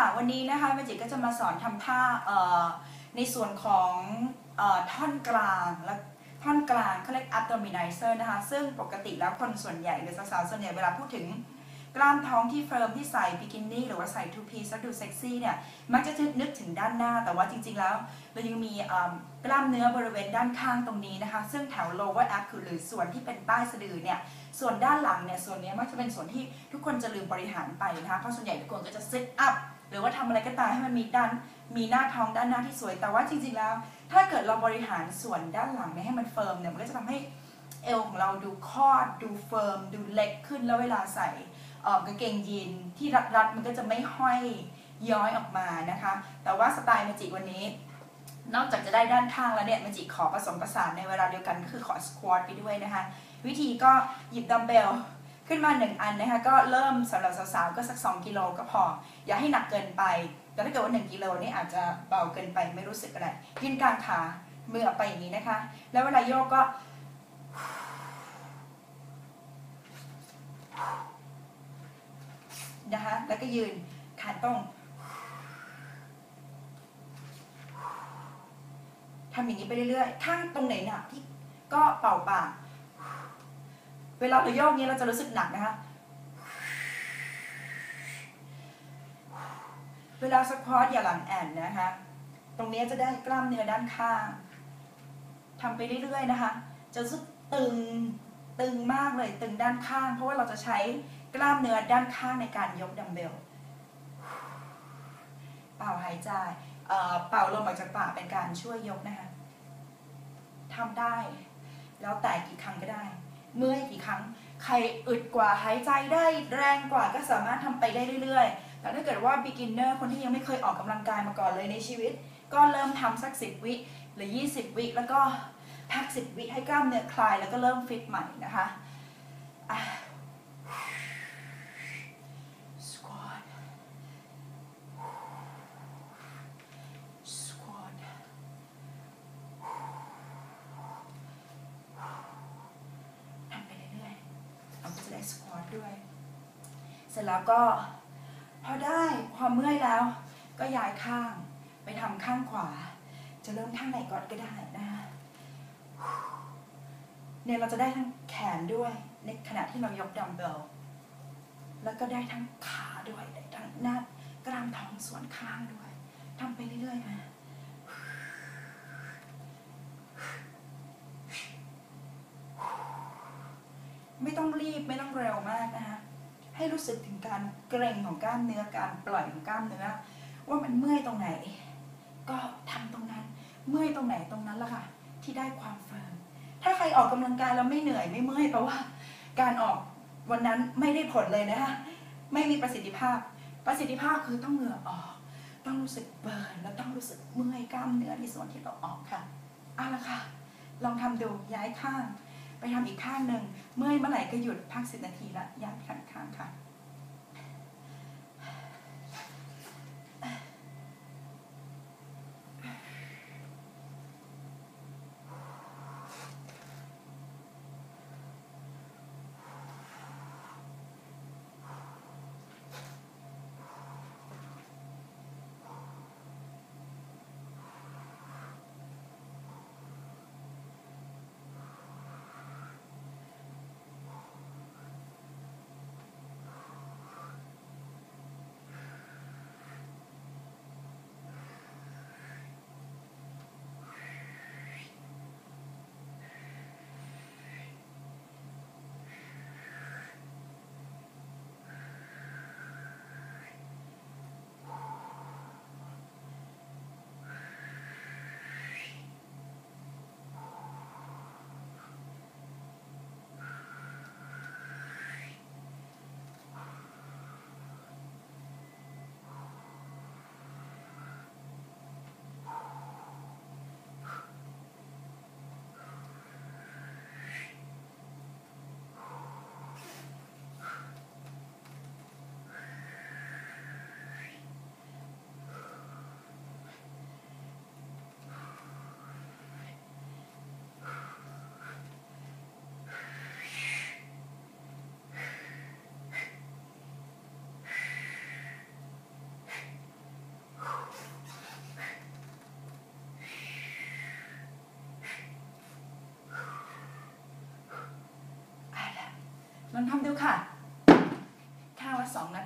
ค่ะวันนี้นะคะเมจิกก็จะมาสอนทำท่าในส่วนของอท่อนกลางและท่อนกลางเขาเรียก abdominizer นะคะซึ่งปกติแล้วคนส่วนใหญ่หรือสาวๆส่วนใหญ่เวลาพูดถึงกล้ามท้องที่เฟิร์มที่ใส่บิกินี่หรือว่าใส่ทูพีซดูเซ็กซี่เนี่ยมักจะนึกถึงด้านหน้าแต่ว่าจริงๆแล้วเรายังมีกล้ามเนื้อบริเวณด้านข้างตรงนี้นะคะ ซึ่งแถว lower ab คือหรือส่วนที่เป็นใต้สะดือเนี่ยส่วนด้านหลังเนี่ยส่วนนี้มักจะเป็นส่วนที่ทุกคนจะลืมบริหารไปนะคะเพราะส่วนใหญ่ทุกคนก็จะ sit up ห รือว่าทำอะไรก็ตามให้มันมีด้านมีหน้าท้องด้านหน้าที่สวย แต่ว่าจริงๆแล้ว ถ้าเกิดเราบริหารส่วนด้านหลังเนี่ยให้มันเฟิร์มเนี่ยมันก็จะทำให้เอวของเราดูคอดดูเฟิร์มดูเล็กขึ้นแล้วเวลาใส่กางเกงยีนที่รัดๆมันก็จะไม่ห้อยย้อยออกมานะคะ แต่ว่าสไตล์เมจิกวันนี้ นอกจากจะได้ด้านข้างแล้วเนี่ยเมจิขอผสมผสานในเวลาเดียวกันก็คือขอสควอตไปด้วยนะคะ วิธีก็หยิบดัมเบล ขึ้นมา 1 อันนะคะก็เริ่มสำหรับสาวๆก็สัก 2 กิโลก็พอ อย่าให้หนักเกินไป แต่ถ้าเกิดว่า 1 กิโลนี่อาจจะเบาเกินไปไม่รู้สึกอะไรยืนกลางขามือออกไปอย่างนี้นะคะ แล้วเวลาโยกก็นะคะแล้วก็ยืนขาตรงทำอย่างนี้ไปเรื่อยๆ ข้างตรงไหนหนักที่ก็เป่าปาก เวลาเราโยกนี้เราจะรู้สึกหนักนะคะ เวลาสควอตอย่าหลังแอนนะคะ ตรงนี้จะได้กล้ามเนื้อด้านข้างทำไปเรื่อยๆนะคะ จะรู้สึกตึงตึงมากเลยตึงด้านข้าง เพราะว่าเราจะใช้กล้ามเนื้อด้านข้างในการยกดัมเบล เป่าหายใจเอ่อเป่าลมออกจากปากเป็นการช่วยยกนะคะทำได้ แล้วแต่กี่ครั้งก็ได้ เมื่อยกี่ครั้ง ใครอึดกว่าหายใจได้แรงกว่าก็สามารถทำไปได้เรื่อยๆ แต่ถ้าเกิดว่า beginner คนที่ยังไม่เคยออกกำลังกายมาก่อนเลยในชีวิต ก็เริ่มทำสัก 10 วิหรือ 20 วิแล้วก็พัก 10 วิให้กล้ามเนื้อคลายแล้วก็เริ่มฟิตใหม่นะคะอะ squat squat ทำไปเรื่อยๆเราก็จะได้สควอตด้วย เสร็จแล้วก็พอได้ความเมื่อยแล้ว ก็ย้ายข้างไปทำข้างขวา จะเริ่มข้างไหนก่อนก็ได้นะเนี่ยเราจะได้ทั้งแขนด้วยในขณะที่เรายกดัมเบล แล้วก็ได้ทั้งขาด้วยได้ทั้งหน้ากล้ามท้องส่วนข้างด้วยทำไปเรื่อยๆนะไม่ต้องรีบไม่ต้องเร็วมากนะคะ ให้รู้สึกถึงการเกร็งของกล้ามเนื้อการปล่อยของกล้ามเนื้อ ว่ามันเมื่อยตรงไหน ก็ทำตรงนั้น เมื่อยตรงไหนตรงนั้นละค่ะ ที่ได้ความเฟิร์มถ้าใครออกกำลังกายแล้วไม่เหนื่อยไม่เมื่อยแปลว่า การออกวันนั้นไม่ได้ผลเลยนะคะไม่มีประสิทธิภาพ ประสิทธิภาพคือต้องเหงื่อออก ต้องรู้สึกเบิร์นแล้วต้องรู้สึกเมื่อยกล้ามเนื้อที่ส่วนที่เราออกค่ะเอาละค่ะ ลองทำดูย้ายข้าง ไปทำอีกข้างหนึ่งเมื่อยเมื่อไหร่ก็หยุดพักสิบนาทีละย้ายข้างข้างค่ะ ลองทำดูค่ะ ข้างละสองนา